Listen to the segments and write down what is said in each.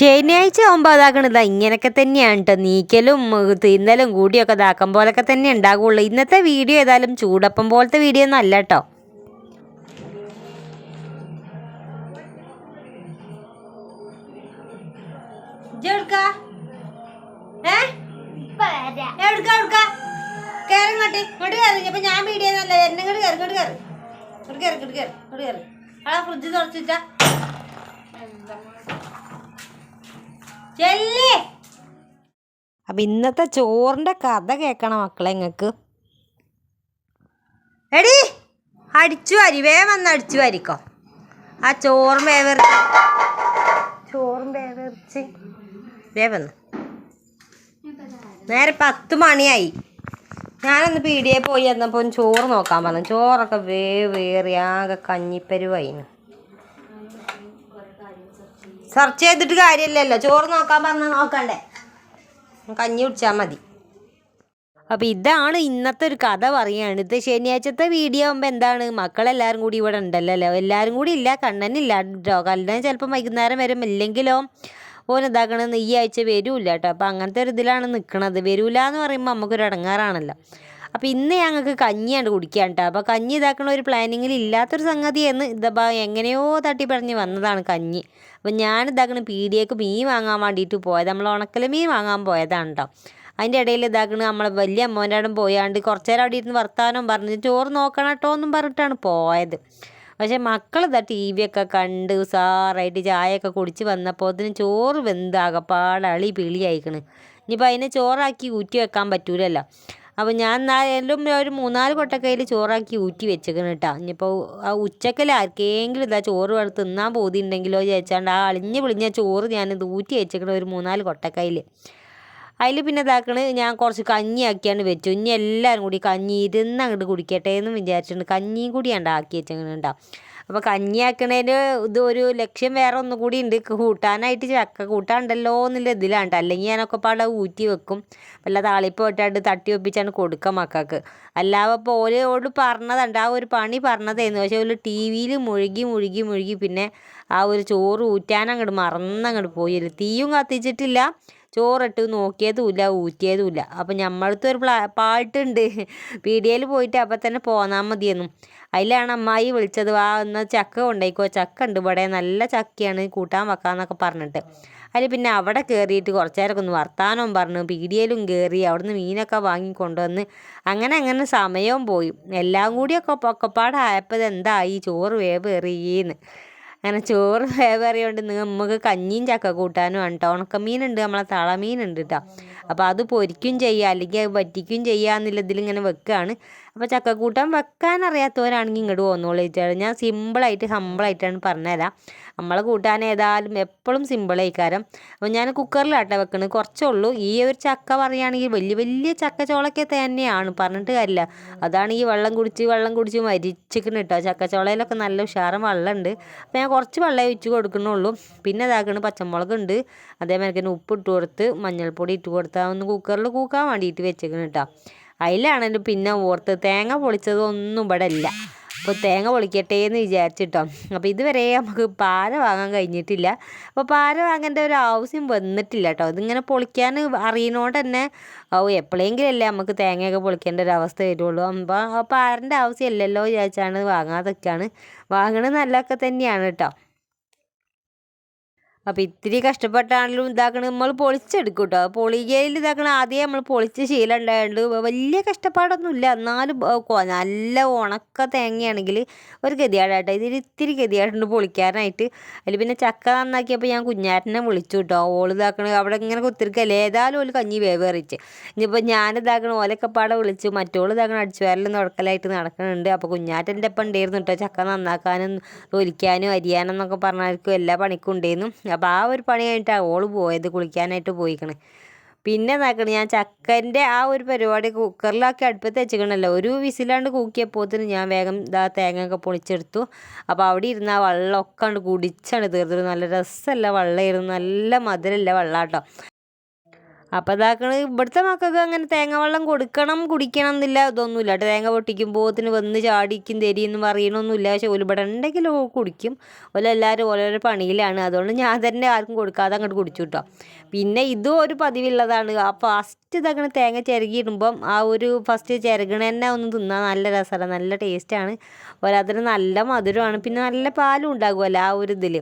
ശനിയാഴ്ച ആകുമ്പോൾ അതാക്കണത് ഇങ്ങനെയൊക്കെ തന്നെയാണ് കേട്ടോ നീക്കലും തിന്നലും കൂടിയൊക്കെ ഇതാക്കും പോലൊക്കെ തന്നെ ഉണ്ടാകുള്ളൂ ഇന്നത്തെ വീഡിയോ ഏതായാലും ചൂടപ്പം പോലത്തെ വീഡിയോ ഒന്നും അല്ല കേട്ടോ ഞാൻ ഫ്രിഡ്ജ് തുറച്ചിട്ടാ ചെല്ലേ അപ്പം ഇന്നത്തെ ചോറിന്റെ കഥ കേൾക്കണം മക്കളെ നിങ്ങൾക്ക് എടി അടിച്ചു വരി വേ വന്ന് അടിച്ചു വരിക്കോ. ആ ചോറും വേവർ ചോറും വേവറിച്ച്. വേഗം വന്ന്. നേരെ പത്ത് മണിയായി. ഞാനൊന്ന് പീടിയെ പോയി എന്നപ്പോൾ ചോറ് നോക്കാൻ പറഞ്ഞു. ചോറൊക്കെ വേവേറി ആകെ കഞ്ഞിപ്പരുവായിന്. സെർച്ച് ചെയ്തിട്ട് കാര്യമില്ലല്ലോ. ചോറ് നോക്കാൻ പറഞ്ഞാൽ നോക്കണ്ടേ. കഞ്ഞി കുടിച്ചാൽ മതി. അപ്പോൾ ഇതാണ് ഇന്നത്തെ ഒരു കഥ പറയുകയാണ് ഇത് ശനിയാഴ്ചത്തെ വീഡിയോ ആകുമ്പോൾ എന്താണ്? മക്കളെല്ലാവരും കൂടി ഇവിടെ ഉണ്ടല്ലോ എല്ലാവരും കൂടി ഇല്ല കണ്ണനില്ല കേട്ടോ കണ്ണൻ ചിലപ്പോൾ വൈകുന്നേരം വരും. ഇല്ലെങ്കിലോ ഓൻ ഇതാക്കണമെന്ന് ഈ ആഴ്ച വരൂല്ല കേട്ടോ. അപ്പോൾ അങ്ങനത്തെ ഒരു ഇതിലാണ് നിൽക്കണത് വരൂല എന്ന് പറയുമ്പോൾ നമുക്കൊരു ഇടങ്ങാറാണല്ലോ. അപ്പോൾ ഇന്ന് ഞങ്ങൾക്ക് കഞ്ഞിയാണ് കുടിക്കാൻ കേട്ടോ അപ്പോൾ കഞ്ഞി ഇതാക്കണ ഒരു പ്ലാനിങ്ങിൽ ഇല്ലാത്തൊരു സംഗതിയെന്ന് ഇതപ്പോൾ എങ്ങനെയോ തട്ടി പറഞ്ഞ് വന്നതാണ് കഞ്ഞി. അപ്പോൾ ഞാൻ ഇതാക്കണ പീടിയേക്ക് മീൻ വാങ്ങാൻ വേണ്ടിയിട്ട് പോയത്. നമ്മൾ ഉണക്കൽ മീൻ വാങ്ങാൻ പോയതാണ് കേട്ടോ അതിന്റെ ഇടയിൽ ഇതാക്കണ നമ്മളെ വലിയ അമ്മോന്റെ അവിടെ പോയാണ്ട് കുറച്ച് നേരം അവിടെ ഇരുന്ന് വർത്താനം പറഞ്ഞ് ചോറ് നോക്കണം കേട്ടോ എന്നും പറഞ്ഞിട്ടാണ് പോയത്. പക്ഷേ മക്കൾ ഇതാ ടി വി ഒക്കെ കണ്ട് ഉസാറായിട്ട് ചായയൊക്കെ കുടിച്ച് വന്നപ്പോൾ അതിന് ചോറ് വെന്താകപ്പാട് അളി പിളി അയക്കണ് ഇനിയിപ്പോൾ അതിനെ ചോറാക്കി ഊറ്റി വെക്കാൻ പറ്റൂലല്ലോ. അപ്പോൾ ഞാൻ എന്നാലും ഒരു മൂന്നാൽ കൊട്ടക്കയിൽ ചോറാക്കി ഊറ്റി വെച്ചേക്കണം കേട്ടോ ഇനിയിപ്പോൾ ആ ഉച്ചക്കൽ ആർക്കെങ്കിലും ഇതാ ചോറ് വേണം തിന്നാൻ പോതിണ്ടെങ്കിലോ ചോദിച്ചാണ്ട് ആ അളിഞ്ഞ് പിളിഞ്ഞ ചോറ് ഞാനിത് ഊറ്റി വെച്ചേക്കണ ഒരു മൂന്നാൽ കൊട്ടക്കയിൽ അതിൽ പിന്നെ ഇതാക്കണ് ഞാൻ കുറച്ച് കഞ്ഞി ആക്കിയാണ് വെച്ചു. ഇനി എല്ലാവരും കൂടി കഞ്ഞി ഇരുന്ന് അങ്ങോട്ട് കുടിക്കട്ടെ എന്ന് വിചാരിച്ചിട്ടുണ്ട് കഞ്ഞിയും കൂടി ഉണ്ടാക്കി ആക്കി വെച്ചിട്ടുണ്ടാവും അപ്പോൾ കഞ്ഞിയാക്കണേന് ഇത് ഒരു ലക്ഷ്യം വേറെ ഒന്നും കൂടി ഉണ്ട്. കൂട്ടാനായിട്ട് ചക്ക കൂട്ടാണ്ടല്ലോ എന്നുള്ള ഇതിലാണ്ട് അല്ലെങ്കിൽ ഞാനൊക്കെ പാടെ ഊറ്റി വെക്കും. വല്ല താളിപ്പ് ഇട്ടാണ്ട് തട്ടി ഒപ്പിച്ചാണ് കൊടുക്കുക മക്കൾക്ക്. അല്ലാതെ ഇപ്പോൾ ഓരോട് പറഞ്ഞതുണ്ട് ആ ഒരു പണി പറഞ്ഞതായിരുന്നു പക്ഷേ ഒരു ടി വിയിൽ മുഴുകി മുഴുകി മുഴുകി പിന്നെ ആ ഒരു ചോറ് ഊറ്റാനങ്ങോട്ട് മറന്നങ്ങോട്ട് പോയി. തീയും കത്തിച്ചിട്ടില്ല. ചോറിട്ട് നോക്കിയതുമില്ല ഊറ്റിയതുമില്ല അപ്പം നമ്മളടുത്ത് ഒരു പ്ലാ പാട്ടുണ്ട്. പീടികയിൽ പോയിട്ട് അപ്പം തന്നെ പോന്നാൽ മതിയെന്നും. അതിലാണ് അമ്മായി വിളിച്ചത് ആ എന്നാൽ ചക്ക കൊണ്ടേക്കോ ചക്ക ഉണ്ട് ഇവിടെ. നല്ല ചക്കയാണ്. കൂട്ടാൻ വെക്കാന്നൊക്കെ പറഞ്ഞിട്ട്. അതിൽ പിന്നെ അവിടെ കയറിയിട്ട് കുറച്ച് നേരമൊക്കെ ഒന്ന് വർത്താനവും പറഞ്ഞു. പീടികയിലും കയറി അവിടുന്ന് മീനൊക്കെ വാങ്ങി കൊണ്ടുവന്ന് അങ്ങനെ അങ്ങനെ സമയവും പോയി. എല്ലാം കൂടിയൊക്കെ പൊക്കപ്പാടായപ്പോൾ ഇത് എന്തായി ചോറ് വേവേറിയെന്ന്. അങ്ങനെ ചോറ് വേവേറിയോണ്ട് നമുക്ക് കഞ്ഞിയും ചക്ക കൂട്ടാനും ആണ് കേട്ടോ ഉണക്കമീനുണ്ട് നമ്മളെ തളമീനുണ്ട് കേട്ടോ അപ്പോൾ അത് പൊരിക്കും ചെയ്യുക അല്ലെങ്കിൽ അത് വറ്റിക്കും ചെയ്യുക എന്നുള്ള ഇങ്ങനെ വെക്കുകയാണ് അപ്പോൾ ചക്കക്കൂട്ടം വെക്കാൻ അറിയാത്തവരാണെങ്കിൽ ഇങ്ങോട്ട് പോകുന്നുള്ളൂ ചോദിച്ചാൽ ഞാൻ സിമ്പിളായിട്ട് ഹമ്പിളായിട്ടാണ് പറഞ്ഞുതരാം. നമ്മളെ കൂട്ടാൻ ഏതായാലും എപ്പോഴും സിമ്പിളായിക്കാരം അപ്പോൾ ഞാൻ കുക്കറിലാട്ടെ വെക്കുന്നത് കുറച്ചേ ഉള്ളൂ. ഈ ഒരു ചക്ക പറയുകയാണെങ്കിൽ വലിയ വലിയ ചക്കച്ചോളൊക്കെ തന്നെയാണ്. പറഞ്ഞിട്ട് കാര്യമില്ല. അതാണ് ഈ വെള്ളം കുടിച്ച് വെള്ളം കുടിച്ച് മരിച്ചിരിക്കുന്നത് കേട്ടോ ചക്കച്ചോളയിലൊക്കെ നല്ല ഉഷാറും വെള്ളമുണ്ട്. അപ്പോൾ ഞാൻ കുറച്ച് വെള്ളം ഒഴിച്ച് കൊടുക്കണുള്ളൂ പിന്നെ ഇതാക്കണ പച്ചമുളക് ഉണ്ട്. അതേമാതിരി തന്നെ ഉപ്പ് ഇട്ട് കൊടുത്ത് മഞ്ഞൾപ്പൊടി ഇട്ട് കൊടുത്താൽ ഒന്ന് കുക്കറിൽ കൂക്കാൻ വേണ്ടിയിട്ട് വെച്ചേക്കണം കേട്ടോ അതിലാണെങ്കിലും പിന്നെ ഓർത്ത് തേങ്ങ പൊളിച്ചതൊന്നും ഇവിടെ ഇല്ല അപ്പോൾ തേങ്ങ പൊളിക്കട്ടെ എന്ന് വിചാരിച്ചിട്ടോ. അപ്പോൾ ഇതുവരെ നമുക്ക് പാര വാങ്ങാൻ കഴിഞ്ഞിട്ടില്ല. അപ്പോൾ പാര വാങ്ങേണ്ട ഒരു ആവശ്യം വന്നിട്ടില്ല കേട്ടോ. ഇതിങ്ങനെ പൊളിക്കാൻ അറിയുന്നതുകൊണ്ട് തന്നെ ഓ എപ്പോഴെങ്കിലല്ലേ നമുക്ക് തേങ്ങയൊക്കെ പൊളിക്കേണ്ട ഒരു അവസ്ഥ വരുള്ളൂ. അപ്പോൾ പാരന്റെ ആവശ്യമില്ലല്ലോ വിചാരിച്ചാണ് വാങ്ങാതൊക്കെയാണ്. വാങ്ങണത് നല്ലതൊക്കെ തന്നെയാണ് കേട്ടോ. അപ്പോൾ ഇത്തിരി കഷ്ടപ്പെട്ടാണെങ്കിലും ഇതാക്കണ നമ്മൾ പൊളിച്ചെടുക്കും കേട്ടോ പൊളികയിൽ ഇതാക്കണ ആദ്യം നമ്മൾ പൊളിച്ച് ശീലം ഉണ്ടായതുകൊണ്ട് വലിയ കഷ്ടപ്പാടൊന്നുമില്ല. എന്നാലും നല്ല ഉണക്ക തേങ്ങയാണെങ്കിൽ ഒരു ഗതിയാടാട്ടോ ഇതിൽ ഇത്തിരി ഗതിയായിട്ടുണ്ട് പൊളിക്കാനായിട്ട്. അതിൽ പിന്നെ ചക്ക നന്നാക്കിയപ്പോൾ ഞാൻ കുഞ്ഞാറ്റനെ വിളിച്ചു കേട്ടോ ഓൾ ഇതാക്കണ അവിടെ ഇങ്ങനെ കുത്തിരിക്കല്ലേ? ഏതായാലും ഓൾ കഞ്ഞി വേവേറിച്ച് ഇനിയിപ്പോൾ ഞാൻ ഇതാക്കണ ഓലൊക്കെ പാടെ വിളിച്ചു മറ്റോൾ ഇതാക്കണ അടിച്ചു വരലും തുടക്കലായിട്ട് നടക്കുന്നുണ്ട് അപ്പോൾ കുഞ്ഞാറ്റന്റെ ഒപ്പം ഉണ്ടായിരുന്നു കേട്ടോ. ചക്ക നന്നാക്കാനും തൊലിക്കാനും അരിയാനും എന്നൊക്കെ പറഞ്ഞായിരിക്കും എല്ലാ പണിക്കും ഉണ്ടായിരുന്നു അപ്പോൾ ആ ഒരു പണി കഴിഞ്ഞിട്ടാണ് ഓൾ പോയത് കുളിക്കാനായിട്ട് പോയിക്കണ്. പിന്നെ നോക്കണേ ഞാൻ ചക്കന്റെ ആ ഒരു പരിപാടി കുക്കറിലാക്കി അടുപ്പത്ത് വെച്ചിക്കണല്ലോ. ഒരു വിസിലാണ്ട് കൂക്കിയപ്പോത്തിന് ഞാൻ വേഗം ഇതാ തേങ്ങ ഒക്കെ പൊളിച്ചെടുത്തു. അപ്പോൾ അവിടെ ഇരുന്ന് ആ വെള്ളമൊക്കെ കണ്ട് കുടിച്ചാണ് തീർത്തത് നല്ല രസമല്ല വെള്ളമായിരുന്നു. നല്ല മധുരമല്ല വെള്ളം കേട്ടോ അപ്പോൾ ഇതാക്കണ ഇവിടുത്തെ മക്കൾക്ക് അങ്ങനെ തേങ്ങ വെള്ളം കൊടുക്കണം കുടിക്കണം എന്നില്ല ഇതൊന്നുമില്ല. കേട്ടോ തേങ്ങ പൊട്ടിക്കുമ്പോത്തിന് വന്ന് ചാടിക്കും തരിയെന്ന് പറയണമൊന്നുമില്ല പക്ഷെ ഒരു ഉണ്ടെങ്കിൽ കുടിക്കും. ഓല എല്ലാവരും ഓരോരോ പണിയിലാണ്. അതുകൊണ്ട് ഞാൻ തന്നെ ആർക്കും കൊടുക്കാതെ അങ്ങോട്ട് കുടിച്ചു കേട്ടോ പിന്നെ ഇതും ഒരു പതിവുള്ളതാണ്. ആ ഫസ്റ്റ് ഇതാക്കണ തേങ്ങ ചിരകിയിടുമ്പം ആ ഒരു ഫസ്റ്റ് ചിരകണ തന്നെ ഒന്ന് തിന്നാൻ നല്ല രസമാണ് നല്ല ടേസ്റ്റാണ് പോരാത്തിന് നല്ല മധുരമാണ്. പിന്നെ നല്ല പാലും ഉണ്ടാകുമല്ലോ ആ ഒരു ഇതിൽ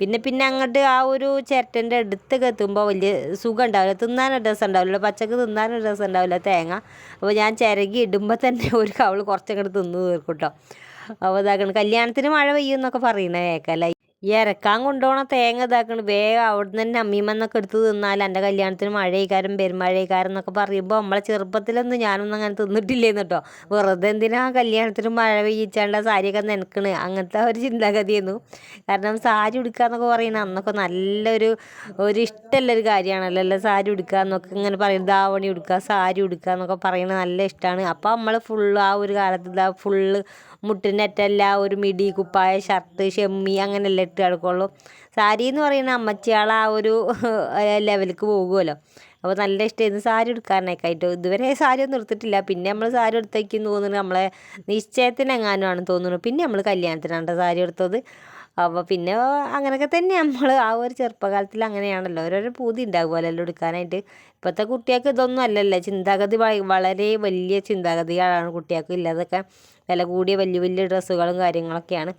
പിന്നെ പിന്നെ അങ്ങോട്ട് ആ ഒരു ചിരട്ടന്റെ അടുത്തൊക്കെ എത്തുമ്പോൾ വലിയ സുഖം ഉണ്ടാവില്ല. തിന്നാനൊരു രസം ഉണ്ടാവില്ല പച്ചക്ക് തിന്നാനൊരു രസം ഉണ്ടാവില്ല തേങ്ങ. അപ്പോൾ ഞാൻ ചിരകി ഇടുമ്പോൾ തന്നെ ഒരു കവൾ കുറച്ചങ്ങോട്ട് തിന്ന് തീർക്കും കേട്ടോ അപ്പോൾ ഇതാക്കണം. കല്യാണത്തിന് മഴ പെയ്യുമെന്നൊക്കെ പറയണേ കേൾക്കല്ല ഈ ഇറക്കാൻ കൊണ്ടുപോകണ തേങ്ങ ഇതാക്കണ്. വേഗം അവിടെ നിന്ന് തന്നെ അമ്മീമെന്നൊക്കെ എടുത്ത് തിന്നാൽ എന്റെ കല്യാണത്തിന് മഴയക്കാരും പെരുമഴയക്കാരും എന്നൊക്കെ പറയുമ്പോൾ നമ്മളെ ചെറുപ്പത്തിലൊന്നും ഞാനൊന്നും അങ്ങനെ തിന്നിട്ടില്ലേന്ന് കേട്ടോ. വെറുതെ എന്തിനാ കല്യാണത്തിന് മഴ പെയ്യിച്ചാണ്ട് സാരിയൊക്കെ നനക്കണ്? അങ്ങനത്തെ ഒരു ചിന്താഗതിയായിരുന്നു. കാരണം സാരി ഉടുക്കുക എന്നൊക്കെ പറയുന്നത് അന്നൊക്കെ നല്ലൊരു ഒരു ഇഷ്ടമുള്ളൊരു കാര്യമാണല്ലോ. അല്ല? സാരി ഉടുക്കുക എന്നൊക്കെ ഇങ്ങനെ പറയും. ദാവണി ഉടുക്കുക സാരി ഉടുക്കുക എന്നൊക്കെ പറയുന്നത് നല്ല ഇഷ്ടമാണ്. അപ്പോൾ നമ്മൾ ഫുള്ള് ആ ഒരു കാലത്ത് ഫുള്ള് മുട്ടിനറ്റല്ല ഒരു മിടി കുപ്പായ ഷർട്ട് ഷെമ്മി അങ്ങനെയല്ലേ ഇട്ട് കിടക്കുള്ളൂ. സാരി എന്ന് പറയുന്ന അമ്മച്ചിയാൾ ആ ഒരു ലെവലിക്ക് പോകുമല്ലോ. അപ്പോൾ നല്ല ഇഷ്ടമായിരുന്നു സാരി എടുക്കാനൊക്കെ ആയിട്ട് ഇതുവരെ സാരി ഒന്നും എടുത്തിട്ടില്ല. പിന്നെ നമ്മൾ സാരി എടുത്തേക്കും തോന്നുന്നു. നമ്മളെ നിശ്ചയത്തിന് ആണ് തോന്നുന്നു. പിന്നെ നമ്മൾ കല്യാണത്തിനാണ് സാരി എടുത്തത്. അപ്പോൾ പിന്നെ അങ്ങനെയൊക്കെ തന്നെ നമ്മൾ ആ ഒരു ചെറുപ്പകാലത്തിൽ അങ്ങനെയാണല്ലോ. ഓരോരോ പൂതി ഉണ്ടാകുമല്ലോ എടുക്കാനായിട്ട്. ഇപ്പോഴത്തെ കുട്ടികൾക്ക് ഇതൊന്നും അല്ലല്ലോ. ചിന്താഗതി വളരെ വലിയ ചിന്താഗതികളാണ് കുട്ടികൾക്ക് ഇല്ലാതൊക്കെ. വില കൂടിയ വലിയ വലിയ ഡ്രസ്സുകളും കാര്യങ്ങളൊക്കെയാണ്.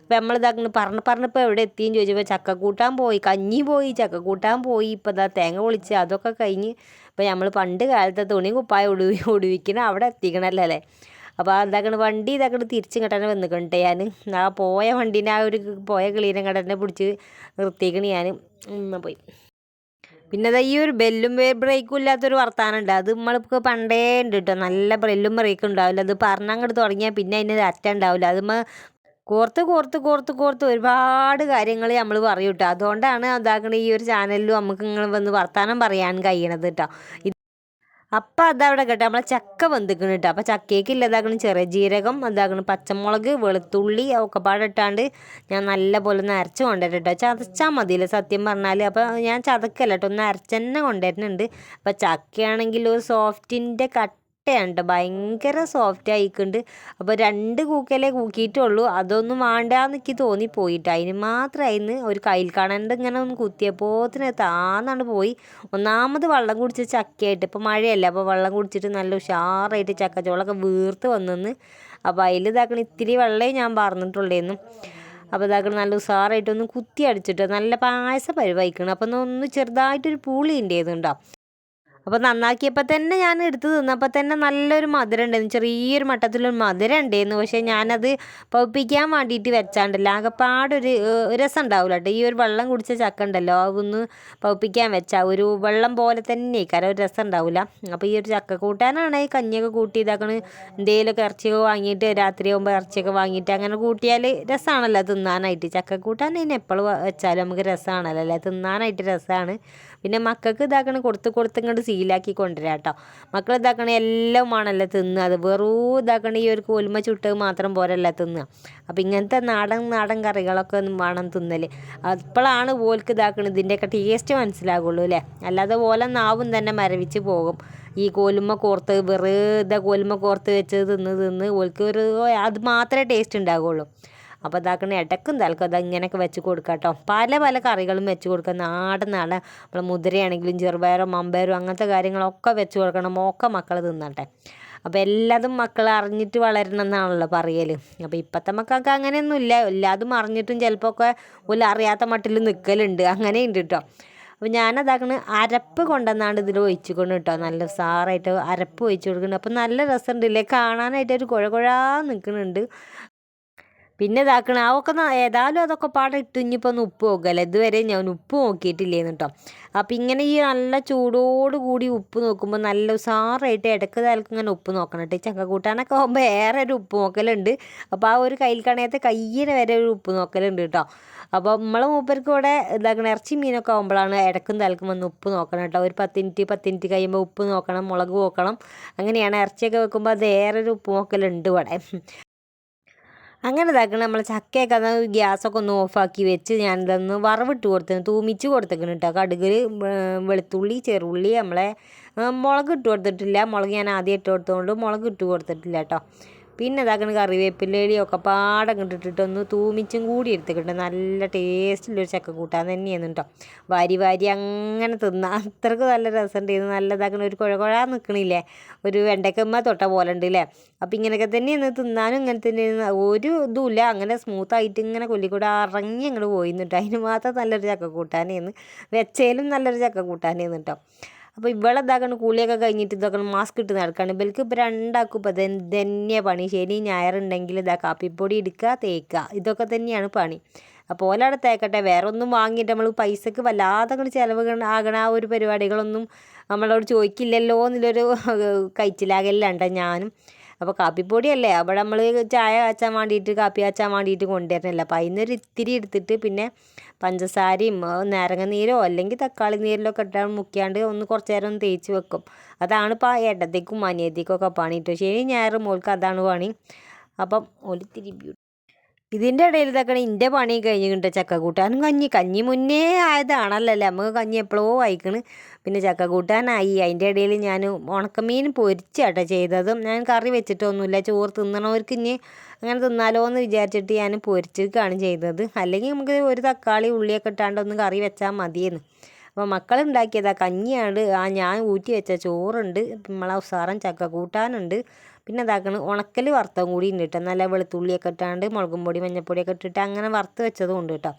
അപ്പോൾ നമ്മളിതാക്കുന്നു പറഞ്ഞ് പറഞ്ഞപ്പോൾ എവിടെ എത്തിയെന്ന് ചോദിച്ചപ്പോൾ ചക്ക കൂട്ടാൻ പോയി കഞ്ഞി പോയി ചക്ക കൂട്ടാൻ പോയി ഇപ്പോൾ ഇതാ തേങ്ങ പൊളിച്ച് അതൊക്കെ കഴിഞ്ഞ് ഇപ്പോൾ നമ്മൾ പണ്ട് കാലത്തെ തുണി കുപ്പായ ഒടുവി ഒടുവിക്കണം അവിടെ എത്തിക്കണമല്ലോ അല്ലേ? അപ്പോൾ എന്താക്കണ വണ്ടി ഇതാക്കണ തിരിച്ച് ഇങ്ങോട്ട് വന്നിക്കണ്ടെ ഞാൻ ആ പോയ വണ്ടീന്റെ ആ ഒരു പോയ കിളീനെ കടനെ പിടിച്ച് നിർത്തിക്കണ ഞാൻ പോയി. പിന്നെ അതാ ഈ ഒരു ബെല്ലും ബ്രേക്കും ഇല്ലാത്തൊരു വർത്താനം ഉണ്ട് അത് നമ്മൾക്ക് പണ്ടേ ഉണ്ട് കേട്ടോ നല്ല ബെല്ലും ബ്രേക്കും ഉണ്ടാവില്ല അത് പറഞ്ഞങ്ങോട്ട് തുടങ്ങിയാൽ പിന്നെ അതിന് അറ്റ ഉണ്ടാവില്ല അത് കോർത്ത് കോർത്ത് കോർത്ത് കോർത്ത് ഒരുപാട് കാര്യങ്ങൾ നമ്മൾ പറയും അതുകൊണ്ടാണ് അതാക്കണ ഈ ഒരു ചാനലിലും നമുക്ക് ഇങ്ങനെ വന്ന് വർത്താനം പറയാൻ കഴിയണത് കേട്ടോ അപ്പം അതവിടെ കേട്ടോ. നമ്മളെ ചക്ക വെന്തിക്കണം കേട്ടോ. അപ്പം ചക്കയ്ക്ക് ഇല്ലതാക്കണം ചെറിയ ജീരകം അതാക്കണം പച്ചമുളക് വെളുത്തുള്ളി ഒക്കെ പാടിട്ടാണ്ട് ഞാൻ നല്ല പോലെ ഒന്ന് അരച്ച് കൊണ്ടുവരട്ടോ ചതച്ചാൽ മതിയില്ല സത്യം പറഞ്ഞാൽ അപ്പോൾ ഞാൻ ചതക്കല്ല കേട്ടോ. ഒന്ന് അരച്ചെന്നെ കൊണ്ടുവരുന്നുണ്ട്. അപ്പം ചക്കയാണെങ്കിൽ ഒരു സോഫ്റ്റിന്റെ കട്ട് കട്ടയാണ് കേട്ടോ ഭയങ്കര സോഫ്റ്റ് ആയിക്കുണ്ട്. അപ്പോൾ രണ്ട് കൂക്കലേ കൂക്കിയിട്ടുള്ളൂ. അതൊന്നും വേണ്ടാന്ന് എനിക്ക് തോന്നിപ്പോയിട്ട്. അതിന് മാത്രം അതിന് ഒരു കയ്യിൽ കാണാണ്ട് ഇങ്ങനെ ഒന്ന് കുത്തിയപ്പോത്തിന് താന്നാണ് പോയി. ഒന്നാമത് വെള്ളം കുടിച്ച് ചക്കയായിട്ട്. ഇപ്പോൾ മഴയല്ല അപ്പോൾ വെള്ളം കുടിച്ചിട്ട് നല്ല ഉഷാറായിട്ട് ചക്കച്ചോളൊക്കെ വീർത്ത് വന്നെന്ന്. അപ്പോൾ അതിൽ ഇതാക്കണ ഇത്തിരി വെള്ളമേ ഞാൻ പറഞ്ഞിട്ടുള്ളേന്നു. അപ്പോൾ ഇതാക്കണം നല്ല ഉഷാറായിട്ടൊന്ന് കുത്തി അടിച്ചിട്ട് നല്ല പായസം പരിവായിക്കണം. അപ്പോൾ ഒന്ന് ചെറുതായിട്ടൊരു പൂളി ഉണ്ടായിരുന്നു അപ്പോൾ നന്നാക്കിയപ്പോൾ തന്നെ ഞാൻ എടുത്ത് തിന്നപ്പോൾ തന്നെ നല്ലൊരു മധുരം ഉണ്ടായിരുന്നു. ചെറിയൊരു മട്ടത്തിലൊരു മധുരം ഉണ്ടായിരുന്നു. പക്ഷേ ഞാനത് പൗപ്പിക്കാൻ വേണ്ടിയിട്ട് വെച്ചാണ്ടല്ലോ. പാടൊരു രസം ഉണ്ടാവില്ല കേട്ടോ. ഈ ഒരു വെള്ളം കുടിച്ച ചക്ക ഉണ്ടല്ലോ അതൊന്ന് പൗപ്പിക്കാൻ വെച്ചാൽ ഒരു വെള്ളം പോലെ തന്നെ കാരണം ഒരു രസം ഉണ്ടാവില്ല അപ്പോൾ ഈ ഒരു ചക്ക കൂട്ടാനാണ് ഈ കഞ്ഞിയൊക്കെ കൂട്ടി ഇതാക്കണ്. എന്തെങ്കിലുമൊക്കെ ഇറച്ചിയൊക്കെ വാങ്ങിയിട്ട് രാത്രി ആകുമ്പോൾ ഇറച്ചിയൊക്കെ വാങ്ങിയിട്ട് അങ്ങനെ കൂട്ടിയാൽ രസമാണല്ലോ തിന്നാനായിട്ട്. ചക്ക കൂട്ടാൻ ഇനി എപ്പോഴും വെച്ചാലും നമുക്ക് രസമാണല്ലോ അല്ലേ? തിന്നാനായിട്ട് രസമാണ് പിന്നെ മക്കൾക്ക് ഇതാക്കണ കൊടുത്ത് കൊടുത്ത് ഇങ്ങോട്ട് സീലാക്കി കൊണ്ടുവരാം കേട്ടോ. മക്കൾ ഇതാക്കണ ആണല്ലോ തിന്നുക. അത് വെറും ഇതാക്കണ ഈ ഒരു കോലുമ ചുട്ടത് മാത്രം പോരല്ല തിന്നുക. അപ്പം ഇങ്ങനത്തെ നാടൻ നാടൻ കറികളൊക്കെ വേണം തിന്നൽ അപ്പോഴാണ് ഓൽക്ക് ഇതാക്കണത് ഇതിന്റെയൊക്കെ ടേസ്റ്റ് മനസ്സിലാകുള്ളൂ അല്ലേ? അല്ലാതെ ഓല നാവും തന്നെ മരവിച്ച് പോകും. ഈ കോലുമ്മ കോർത്ത് വെറുതെ കോലുമ്മ കോർത്ത് വെച്ച് തിന്ന് തിന്ന് ഓൽക്ക് ഒരു അത് മാത്രമേ ടേസ്റ്റ് ഉണ്ടാകുള്ളൂ അപ്പോൾ ഇതാക്കണ ഇടക്കും തലക്കും അത് ഇങ്ങനെയൊക്കെ വെച്ച് കൊടുക്കുക കേട്ടോ പല പല കറികളും വെച്ച് കൊടുക്കുക നാടൻ നാടൻ നമ്മൾ മുതിരയാണെങ്കിലും ചെറുപയറോ മമ്പയറോ അങ്ങനത്തെ കാര്യങ്ങളൊക്കെ വെച്ച് കൊടുക്കണം. ഒക്കെ മക്കൾ തിന്നട്ടെ. അപ്പോൾ എല്ലാതും മക്കൾ അറിഞ്ഞിട്ട് വളരണം എന്നാണല്ലോ പറയൽ അപ്പോൾ ഇപ്പോഴത്തെ മക്കൾക്ക് അങ്ങനെയൊന്നുമില്ല എല്ലാതും അറിഞ്ഞിട്ടും ചിലപ്പോൾ ഒക്കെ അറിയാത്ത മട്ടിൽ നിൽക്കലുണ്ട് അങ്ങനെ ഉണ്ട് കേട്ടോ അപ്പോൾ ഞാനതാക്കണ് അരപ്പ് കൊണ്ടുവന്നാണ്ട് ഇതിൽ ഒഴിച്ച് കൊണ്ട് കേട്ടോ നല്ല സാറായിട്ട് അരപ്പ് ഒഴിച്ചു കൊടുക്കുന്നുണ്ട് അപ്പോൾ നല്ല രസമുണ്ടല്ലേ കാണാനായിട്ട് ഒരു കുഴ കുഴാ നിൽക്കുന്നുണ്ട് പിന്നെ ഇതാക്കണം അതൊക്കെ ഏതായാലും അതൊക്കെ പാടെ ഇട്ട് ഇനിയിപ്പോൾ ഒന്ന് ഉപ്പ് നോക്കുകയല്ലേ ഇതുവരെ ഞാൻ ഉപ്പ് നോക്കിയിട്ടില്ലേന്ന് കേട്ടോ അപ്പം ഇങ്ങനെ ഈ നല്ല ചൂടോട് കൂടി ഉപ്പ് നോക്കുമ്പോൾ നല്ല ഉസാറായിട്ട് ഇടയ്ക്ക് തലക്ക് ഇങ്ങനെ ഉപ്പ് നോക്കണം കേട്ടോ ചക്ക കൂട്ടാനൊക്കെ ആകുമ്പോൾ ഏറെ ഒരു ഉപ്പ് നോക്കലുണ്ട്. അപ്പോൾ ആ ഒരു കയ്യിൽ കണയത്തെ കയ്യിന് വരെ ഒരു ഉപ്പ് നോക്കലുണ്ട് കേട്ടോ അപ്പോൾ നമ്മളെ മൂപ്പർക്ക് ഇവിടെ ഇതാക്കണം ഇറച്ചി മീനൊക്കെ ആകുമ്പോഴാണ് ഇടക്കും തലക്കും വന്ന് ഉപ്പ് നോക്കണം കേട്ടോ ഒരു പത്ത് മിനിറ്റ് പത്ത് മിനിറ്റ് കഴിയുമ്പോൾ ഉപ്പ് നോക്കണം മുളക് നോക്കണം അങ്ങനെയാണ് ഇറച്ചിയൊക്കെ വെക്കുമ്പോൾ അത് ഏറെ ഒരു ഉപ്പ് നോക്കലുണ്ട് ഇവിടെ. അങ്ങനെ ഇതാക്കണം നമ്മൾ ചക്കയൊക്കെ അന്ന് ഗ്യാസൊക്കെ ഒന്ന് ഓഫാക്കി വെച്ച് ഞാനിതൊന്ന് വറവിട്ട് കൊടുത്തു തൂമിച്ച് കൊടുത്തേക്കണം കേട്ടോ കടുകിൽ വെളുത്തുള്ളി ചെറുള്ളി നമ്മളെ മുളക് ഇട്ട് കൊടുത്തിട്ടില്ല. മുളക് ഞാൻ ആദ്യം ഇട്ട് കൊടുത്തതുകൊണ്ട് മുളക് ഇട്ട് കൊടുത്തിട്ടില്ല കേട്ടോ പിന്നെ ഇതാക്കണ കറിവേപ്പിലയൊക്കെ പാടം ഇട്ടിട്ട് ഒന്ന് തൂമിച്ചും കൂടി എടുത്തിട്ടുണ്ട്. നല്ല ടേസ്റ്റുള്ളൊരു ചക്ക കൂട്ടാൻ തന്നെയാണ് കേട്ടോ വാരി വാരി അങ്ങനെ തിന്ന അത്രയ്ക്ക് നല്ല രസമുണ്ടായിരുന്നു നല്ല ഇതാക്കണ ഒരു കുഴ കുഴ നിൽക്കണില്ലേ ഒരു വെണ്ടക്കമ്മ തൊട്ട പോലെ ഉണ്ട് അല്ലേ അപ്പം ഇങ്ങനെയൊക്കെ തന്നെയാണ് തിന്നാനും ഇങ്ങനെ തന്നെയാണ്. ഒരു ഇതുമില്ല അങ്ങനെ സ്മൂത്തായിട്ട് ഇങ്ങനെ കൊല്ലിക്കൂടെ ഇറങ്ങി അങ്ങോട്ട് പോയിന്നിട്ടോ അതിന് മാത്രം നല്ലൊരു ചക്ക കൂട്ടാനായിരുന്നു വെച്ചേലും നല്ലൊരു ചക്ക കൂട്ടാനായിരുന്നു കേട്ടോ അപ്പോൾ ഇവളെന്താക്കണം? കൂലിയൊക്കെ കഴിഞ്ഞിട്ട് ഇതാക്കണം മാസ്ക് ഇട്ട് നടക്കുകയാണ് ഇവൾക്ക് ഇപ്പോൾ രണ്ടാക്കും ഇപ്പോൾ തന്നെ പണി. ശനി ഞായറുണ്ടെങ്കിൽ ഇതാ കാപ്പിപ്പൊടി എടുക്കുക തേക്കുക ഇതൊക്കെ തന്നെയാണ് പണി. അപ്പോൾ ഓലവിടെ തേക്കട്ടെ. വേറെ ഒന്നും വാങ്ങിയിട്ട് നമ്മൾ പൈസക്ക് വല്ലാതെ അങ്ങോട്ട് ചിലവ് ആകണ ആ ഒരു പരിപാടികളൊന്നും നമ്മളോട് ചോദിക്കില്ലല്ലോ എന്നുള്ളൊരു കഴിച്ചിലാകലുണ്ട് ഞാനും. അപ്പോൾ കാപ്പിപ്പൊടിയല്ലേ. അവിടെ നമ്മൾ ചായ കാച്ചാൻ വേണ്ടിയിട്ട് കാപ്പി കാച്ചാൻ വേണ്ടിയിട്ട് കൊണ്ടുവരണമല്ലോ അപ്പോൾ അതിനൊരു ഇത്തിരി എടുത്തിട്ട് പിന്നെ പഞ്ചസാരയും ആ, നാരങ്ങ നീരോ അല്ലെങ്കിൽ തക്കാളി നീരിലൊക്കെ ഇട്ടാൽ മുക്കിയാണ്ട് ഒന്ന് കുറച്ച് നേരം ഒന്ന് തേച്ച് വെക്കും. അതാണ് ഇപ്പോൾ ഇടത്തേക്കും അനിയത്തേക്കും ഒക്കെ പണി കേട്ടോ ശനി ഞായർ മോൾക്ക് അതാണ് പണി. അപ്പം ഒരിത്തിരി ബ്യൂട്ടി ഇതിന്റെ ഇടയിൽ തക്കണ എന്റെ പണി കഴിഞ്ഞിട്ടുണ്ട് ചക്ക കൂട്ടാനും കഞ്ഞി. കഞ്ഞി മുന്നേ ആയതാണല്ലോ അല്ലേ? നമുക്ക് കഞ്ഞി എപ്പോഴോ വായിക്കണ് പിന്നെ ചക്ക കൂട്ടാനായി. അതിന്റെ ഇടയിൽ ഞാൻ ഉണക്കമീൻ പൊരിച്ചാട്ടോ ചെയ്തതും. ഞാൻ കറി വെച്ചിട്ടൊന്നുമില്ല. ചോറ് തിന്നണവർക്ക് ഇനി അങ്ങനെ തിന്നാലോ എന്ന് വിചാരിച്ചിട്ട് ഞാൻ പൊരിച്ചിരിക്കുകയാണ് ചെയ്തത്. അല്ലെങ്കിൽ നമുക്ക് ഒരു തക്കാളി ഉള്ളിയൊക്കെ ഇട്ടാണ്ട് ഒന്ന് കറി വെച്ചാൽ മതിയെന്ന്. അപ്പോൾ മക്കളുണ്ടാക്കിയതാ കഞ്ഞിയാണ്. ആ ഞാൻ ഊറ്റി വെച്ച ചോറുണ്ട്. നമ്മളെ ഉസാറൻ ചക്ക കൂട്ടാനുണ്ട്. പിന്നെ ഇതാക്കണ് ഉണക്കൽ വറുത്തതും കൂടി ഉണ്ട് കേട്ടോ നല്ല വെളുത്തുള്ളിയൊക്കെ ഇട്ടാണ്ട് മുളകും പൊടി മഞ്ഞപ്പൊടിയൊക്കെ ഇട്ടിട്ട് അങ്ങനെ വറുത്ത് വെച്ചതും ഉണ്ട് കേട്ടോ.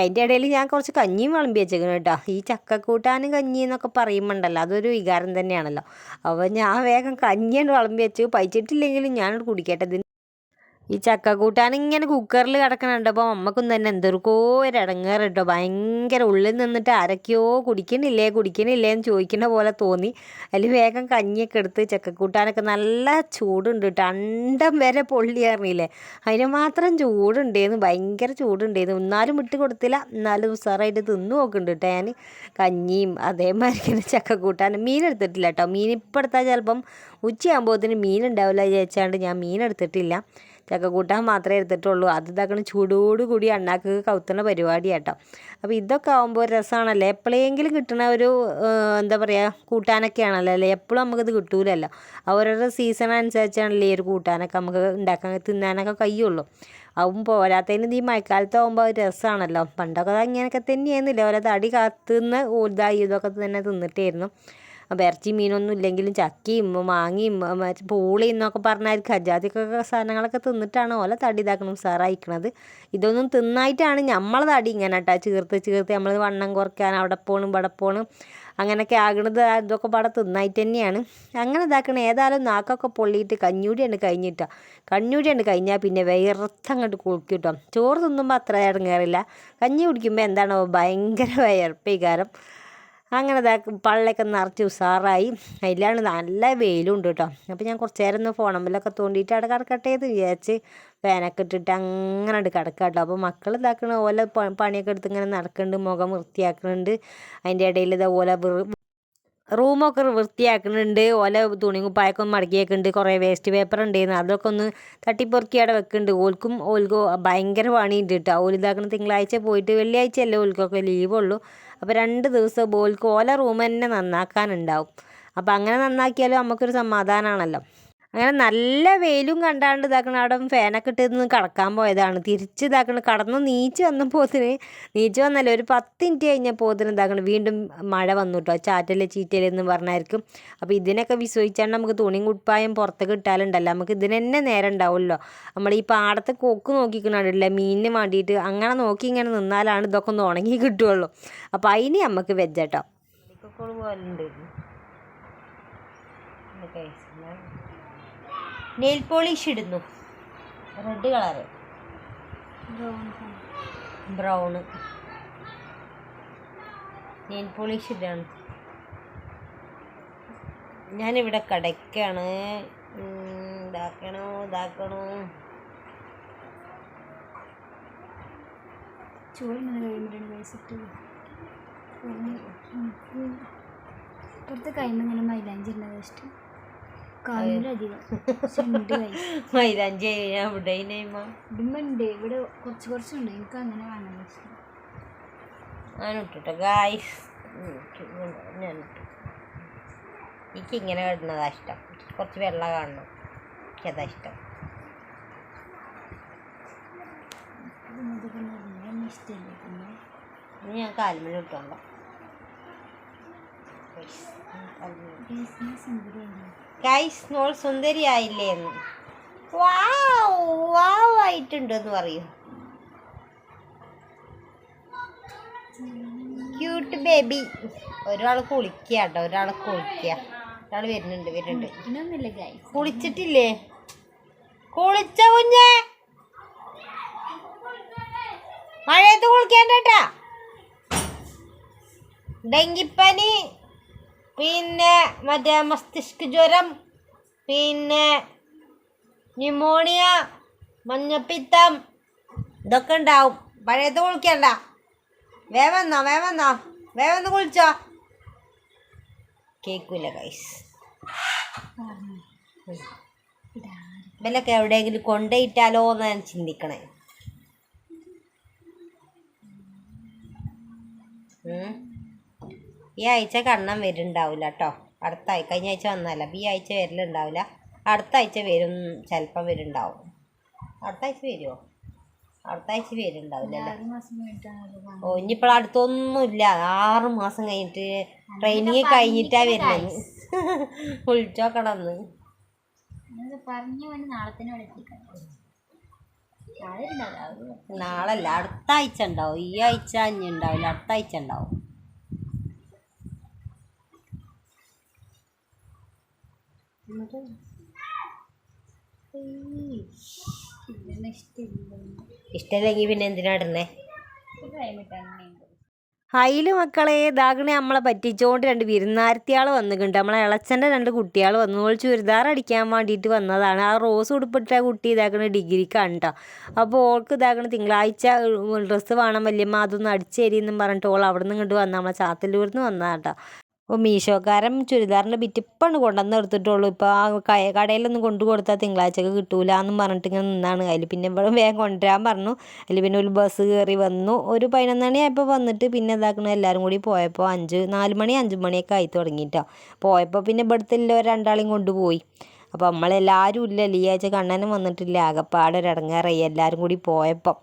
അതിന്റെ ഇടയിൽ ഞാൻ കുറച്ച് കഞ്ഞിയും വിളമ്പി വെച്ചേക്കണം കേട്ടോ. ഈ ചക്കക്കൂട്ടാനും കഞ്ഞി എന്നൊക്കെ പറയുമ്പോണ്ടല്ലോ അതൊരു വികാരം തന്നെയാണല്ലോ. അപ്പോൾ ഞാൻ വേഗം കഞ്ഞിയാണ് വിളമ്പി വെച്ച് പഴിച്ചിട്ടില്ലെങ്കിലും ഞാനോട് കുടിക്കട്ടെ. ഈ ചക്ക കൂട്ടാൻ ഇങ്ങനെ കുക്കറിൽ കിടക്കണുണ്ടപ്പോൾ അമ്മക്കും തന്നെ എന്തൊരുക്കോ ഒരു ഇടങ്ങേറ് കേട്ടോ ഭയങ്കര ഉള്ളിൽ നിന്നിട്ട് ആരൊക്കെയോ കുടിക്കണില്ലേ കുടിക്കണില്ലേ എന്ന് ചോദിക്കുന്ന പോലെ തോന്നി. അതിൽ വേഗം കഞ്ഞിയൊക്കെ എടുത്ത് ചക്കക്കൂട്ടാനൊക്കെ നല്ല ചൂടുണ്ട് കേട്ടോ അണ്ടം വരെ പൊള്ളി അറിഞ്ഞില്ലേ അതിന് മാത്രം ചൂടുണ്ടേന്ന് ഭയങ്കര ചൂടുണ്ടേന്ന്. എന്നാലും വിട്ട് കൊടുത്തില്ല എന്നാലും ഉസാറായിട്ട് തിന്നു നോക്കുന്നുണ്ട് കേട്ടോ ഞാൻ കഞ്ഞിയും അതേമാതിരി തന്നെ ചക്കക്കൂട്ടാനും മീൻ എടുത്തിട്ടില്ല കേട്ടോ മീൻ ഇപ്പം എടുത്താൽ ചിലപ്പം ഉച്ചയാകുമ്പോഴത്തേന് മീൻ ഉണ്ടാവില്ല വിചാരിച്ചാണ്ട് ഞാൻ മീൻ എടുത്തിട്ടില്ല. ചക്കക്കൂട്ടാൻ മാത്രമേ എടുത്തിട്ടുള്ളൂ. അത് ഇതാക്കണ ചൂടോട് കൂടി അണ്ണാക്ക് കൗത്തുന്ന പരിപാടി കേട്ടോ അപ്പോൾ ഇതൊക്കെ ആകുമ്പോൾ രസമാണല്ലോ എപ്പോഴെങ്കിലും കിട്ടുന്ന ഒരു എന്താ പറയുക കൂട്ടാനൊക്കെ ആണല്ലോ അല്ലേ? എപ്പോഴും നമുക്കിത് കിട്ടൂലല്ലോ. ഓരോരോ സീസൺ അനുസരിച്ചാണല്ലേ ഈ ഒരു കൂട്ടാനൊക്കെ നമുക്ക് ഉണ്ടാക്കാൻ തിന്നാനൊക്കെ കഴിയുള്ളൂ. ആവും പോരാത്തതിന് ഈ മഴക്കാലത്ത് ആകുമ്പോൾ ഒരു രസമാണല്ലോ പണ്ടൊക്കെ അത് അങ്ങനെയൊക്കെ തന്നെയായിരുന്നില്ല? ഓരോ തടി കാത്തുനിന്ന് ഇതായി ഇതൊക്കെ തന്നെ തിന്നിട്ടായിരുന്നു. അപ്പോൾ ഇറച്ചി മീനൊന്നും ഇല്ലെങ്കിലും ചക്കയും മാങ്ങയും മറ്റേ പൂളിയും എന്നൊക്കെ പറഞ്ഞാൽ ഖജാതിക്കൊക്കെ സാധനങ്ങളൊക്കെ തിന്നിട്ടാണ് ഓല തടി ഇതാക്കണം സാറായിക്കണത് ഇതൊന്നും തിന്നായിട്ടാണ് നമ്മളെ തടി ഇങ്ങനെ കേട്ടോ ചീർത്ത് ചീർത്ത് നമ്മൾ വണ്ണം കുറയ്ക്കാൻ അവിടെ പോകണം ഇവിടെ പോകണം അങ്ങനെയൊക്കെ ആകണത് ഇതൊക്കെ പാടെ തിന്നായിട്ട് തന്നെയാണ്. അങ്ങനെ ഇതാക്കണം. ഏതായാലും നാക്കൊക്കെ പൊള്ളിയിട്ട് കഞ്ഞൂടിയാണ് കഴിഞ്ഞിട്ടോ. കഞ്ഞൂടിയാണ് കഴിഞ്ഞാൽ പിന്നെ വിയർത്തങ്ങോട്ട് കുളിക്കും കേട്ടോ ചോറ് തിന്നുമ്പോൾ അത്ര ഇറങ്ങാറില്ല കഞ്ഞി കുടിക്കുമ്പോൾ എന്താണോ ഭയങ്കര വിയർപ്പിക്കാരം അങ്ങനെ പള്ളയൊക്കെ നിറച്ച് ഉഷാറായി അതിലാണ് നല്ല വെയിലുണ്ട് കേട്ടോ. അപ്പോൾ ഞാൻ കുറച്ച് നേരം ഒന്ന് ഫോണമ്പിലൊക്കെ തോണ്ടിയിട്ട് അവിടെ കിടക്കട്ടെ എന്ന് വിചാരിച്ച് ഫാനൊക്കെ ഇട്ടിട്ട് അങ്ങനെ ഉണ്ട് കിടക്കുക കേട്ടോ. അപ്പോൾ മക്കൾ ഇതാക്കണ ഓല പണിയൊക്കെ എടുത്ത് ഇങ്ങനെ നടക്കുന്നുണ്ട് മുഖം വൃത്തിയാക്കുന്നുണ്ട് അതിന്റെ ഇടയിൽ ഇതാ ഓല റൂമൊക്കെ വൃത്തിയാക്കുന്നുണ്ട് ഓല തുണി കുപ്പായൊക്കെ ഒന്ന് മടക്കി വെക്കുന്നുണ്ട് കുറേ വേസ്റ്റ് പേപ്പർ ഉണ്ടായിരുന്നു അതൊക്കെ ഒന്ന് തട്ടിപ്പൊറുക്കി അവിടെ വെക്കുന്നുണ്ട് ഓൽക്കും ഓൽക്കോ ഭയങ്കര പണിയുണ്ട് കേട്ടോ. ഓലിതാക്കണ തിങ്കളാഴ്ച പോയിട്ട് വെള്ളിയാഴ്ച അല്ലേ ഓൽക്കൊക്കെ ലീവുള്ളൂ. അപ്പോൾ രണ്ട് ദിവസം ഓൽക്ക് ഓല റൂം തന്നെ നന്നാക്കാനുണ്ടാവും. അപ്പോൾ അങ്ങനെ നന്നാക്കിയാലും നമുക്കൊരു സമാധാനമാണല്ലോ അങ്ങനെ നല്ല വെയിലും കണ്ടാണ്ട് ഇതാക്കണ അവിടെ ഫാനൊക്കെ ഇട്ട് നിന്ന് കടക്കാൻ പോയതാണ്. തിരിച്ച് ഇതാക്കണ കടന്ന് നീച്ച് വന്നപ്പോത്തിന് നീച്ച് വന്നല്ലേ ഒരു പത്ത് മിനിറ്റ് കഴിഞ്ഞപ്പോത്തിന് ഇതാക്കണം വീണ്ടും മഴ വന്നു കേട്ടോ ചാറ്റൽ ചീറ്റൽ എന്ന് പറഞ്ഞായിരിക്കും. അപ്പോൾ ഇതിനൊക്കെ വിശ്വസിച്ചാണ്ട് നമുക്ക് തുണിയും കുട്ടായും പുറത്തേക്ക് കിട്ടാലുണ്ടല്ലോ നമുക്ക് ഇതിന് തന്നെ നേരം ഉണ്ടാവുമല്ലോ. നമ്മൾ ഈ പാടത്തെ കൊക്ക് നോക്കിക്കണില്ല മീനിന് വേണ്ടിയിട്ട്. അങ്ങനെ നോക്കി ഇങ്ങനെ നിന്നാലാണ് ഇതൊക്കെ ഒന്ന് ഉണങ്ങി കിട്ടുള്ളൂ അപ്പോൾ അതിന് നമുക്ക് വെജട്ടോ നെയിൽ പോളിഷ് ഇടുന്നു. Red colour brown nail polish ഇടാണ്. ഞാനിവിടെ കടയ്ക്കാണ് ഇതാക്കണോ ഇതാക്കണോ? ചോറ് ഇങ്ങനെ കഴിയുമ്പോഴാണ് വയസ്സിട്ട് പുറത്ത് കഴിയുമ്പോൾ ഇങ്ങനെ മൈലാഞ്ചി ഉണ്ടാവുക ഇഷ്ടം കാലിലധികം പക്ഷെ ഉണ്ട് guys. മൈലാഞ്ചി ഇവിടെ കുറച്ച് കുറച്ചുണ്ട്. എനിക്ക് അങ്ങനെ വേണം പക്ഷെ ഞാനിട്ടോ ഗായ്സ് ഞാനിട്ടു എനിക്ക് ഇങ്ങനെ കിടന്നതാ ഇഷ്ടം. കുറച്ച് വെള്ളം കാണണം. എനിക്കതാ ഇഷ്ടം. ഇനി ഞാൻ കാൽമല ഇട്ടോളാം. ഗൈസ് നോൾ സുന്ദരിയായില്ലേ എന്ന്. വാവ് വാവ് ആയിട്ടുണ്ട് എന്ന് പറയൂ. ക്യൂട്ട് ബേബി ഒരാൾ കുളിക്കുക കേട്ടോ ഒരാൾ കുളിക്കുക ഒരാൾ വരുന്നുണ്ട് വരുന്നുണ്ട്. കുളിച്ചിട്ടില്ലേ? കുളിച്ച കുഞ്ഞെ? മഴയത്ത് കേട്ടാ ഡെങ്കിപ്പനി. പിന്നെ മറ്റേ മസ്തിഷ്ക ജ്വരം പിന്നെ ന്യൂമോണിയ മഞ്ഞപ്പിത്തം ഇതൊക്കെ ഉണ്ടാവും. പഴയത് കുളിക്കണ്ട. വേവന്നോ വേവന്നോ വേവന്ന് കുളിച്ചോ. കേൾക്കൂല കൈസ് ഇവലൊക്കെ എവിടെയെങ്കിലും കൊണ്ടുപോയിട്ടാലോ എന്ന് ഞാൻ ചിന്തിക്കണേ. ഈ ആഴ്ച കണ്ണം വരുന്നുണ്ടാവില്ല കേട്ടോ അടുത്ത ആഴ്ച കഴിഞ്ഞ ആഴ്ച വന്നതല്ല. അപ്പം ഈ ആഴ്ച വരലുണ്ടാവില്ല. അടുത്ത ആഴ്ച വരും ചിലപ്പം വരുന്നുണ്ടാവും. അടുത്ത ആഴ്ച വരുമോ അടുത്ത ആഴ്ച വരുന്നുണ്ടാവില്ല. ഓ ഇനിയിപ്പോൾ അടുത്തൊന്നുമില്ല. ആറ് മാസം കഴിഞ്ഞിട്ട് ട്രെയിനിങ് കഴിഞ്ഞിട്ടാ വരുന്നത്. അത് നാളല്ല അടുത്ത ആഴ്ച ഉണ്ടാവും. ഈ ആഴ്ച ഇനി ഉണ്ടാവില്ല. അടുത്ത ആഴ്ച ഉണ്ടാവും. ഇഷ്ടമില്ലെങ്കിൽ പിന്നെ എന്തിനാ ഇടുന്നേ? ക്ലൈമറ്റ് മക്കളെ ഇതാകണേ നമ്മളെ പറ്റിച്ചോണ്ട് രണ്ട് വിരുന്നാരത്തിയാൾ വന്നിട്ടുണ്ട് നമ്മളെ ഇളച്ചന്റെ രണ്ട് കുട്ടികൾ വന്നു. ഓൾ ചുരിദാർ അടിക്കാൻ വേണ്ടിയിട്ട് വന്നതാണ്. ആ റോസ് ഉടുപ്പിട്ട കുട്ടി ഇതാക്കണ ഡിഗ്രിക്കാണ് കേട്ടോ അപ്പോൾ ഓൾക്ക് ഇതാക്കണ തിങ്കളാഴ്ച ഡ്രസ്സ് വേണം വല്യമ്മ അതൊന്ന് അടിച്ചു എന്നും പറഞ്ഞിട്ട് ഓൾ അവിടെ നിന്ന് ഇങ്ങോട്ട് വന്ന നമ്മളെ ചാത്തല്ലൂരിൽ നിന്ന് വന്നതാട്ടോ അപ്പോൾ മീഷോക്കാരൻ ചുരിദാറിന്റെ ബിറ്റിപ്പാണ് കൊണ്ടുവന്ന് എടുത്തിട്ടുള്ളൂ ഇപ്പോൾ ആ കടയിലൊന്നും കൊണ്ടു കൊടുത്താൽ തിങ്കളാഴ്ചക്ക് കിട്ടൂല എന്നും പറഞ്ഞിട്ട് ഇങ്ങനെ നിന്നാണ്. അതിൽ പിന്നെ ഇവിടെ വേഗം കൊണ്ടുവരാൻ പറഞ്ഞു. അതിൽ പിന്നെ ഒരു ബസ് കയറി വന്നു. ഒരു പതിനൊന്ന് മണിയായപ്പോൾ വന്നിട്ട് പിന്നെ ഇതാക്കണ. എല്ലാവരും കൂടി പോയപ്പോൾ അഞ്ച് നാല് മണി അഞ്ച് മണിയൊക്കെ ആയി തുടങ്ങിയിട്ടോ പോയപ്പോൾ പിന്നെ ഇവിടുത്തെ രണ്ടാളെയും കൊണ്ടുപോയി അപ്പോൾ നമ്മളെല്ലാവരും ഇല്ല. ഈ ആഴ്ച കണ്ണനും വന്നിട്ടില്ല. ആകപ്പാടെ ഇടങ്ങാറായി എല്ലാവരും കൂടി പോയപ്പോൾ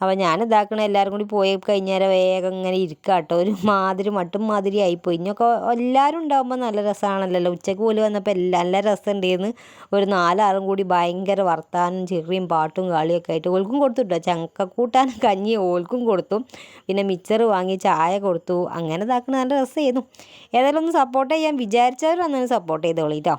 അപ്പോൾ ഞാൻ ഇതാക്കണ എല്ലാവരും കൂടി പോയി കഴിഞ്ഞാൽ വേഗം ഇങ്ങനെ ഇരിക്കുക കേട്ടോ ഒരു മാതിരി മട്ടും മാതിരി ആയിപ്പോയി. ഇനിയൊക്കെ എല്ലാവരും ഉണ്ടാകുമ്പോൾ നല്ല രസമാണല്ലോ ഉച്ചയ്ക്ക് പോലും വന്നപ്പോൾ എല്ലാ നല്ല രസമുണ്ടായിരുന്നു ഒരു നാലാളും കൂടി ഭയങ്കര വർത്താനം ചെറിയും പാട്ടും കളിയൊക്കെ ആയിട്ട് ഓൾക്കും കൊടുത്തു കേട്ടോ ചങ്കക്കൂട്ടാനും കഞ്ഞി ഓൾക്കും കൊടുത്തു. പിന്നെ മിച്ചർ വാങ്ങി ചായ കൊടുത്തു. അങ്ങനെ ഇതാക്കണ നല്ല രസമായിരുന്നു ഏതായാലും ഒന്ന് സപ്പോർട്ട് ചെയ്യാൻ വിചാരിച്ചവരും അന്നേരം സപ്പോർട്ട് ചെയ്തോളി കേട്ടോ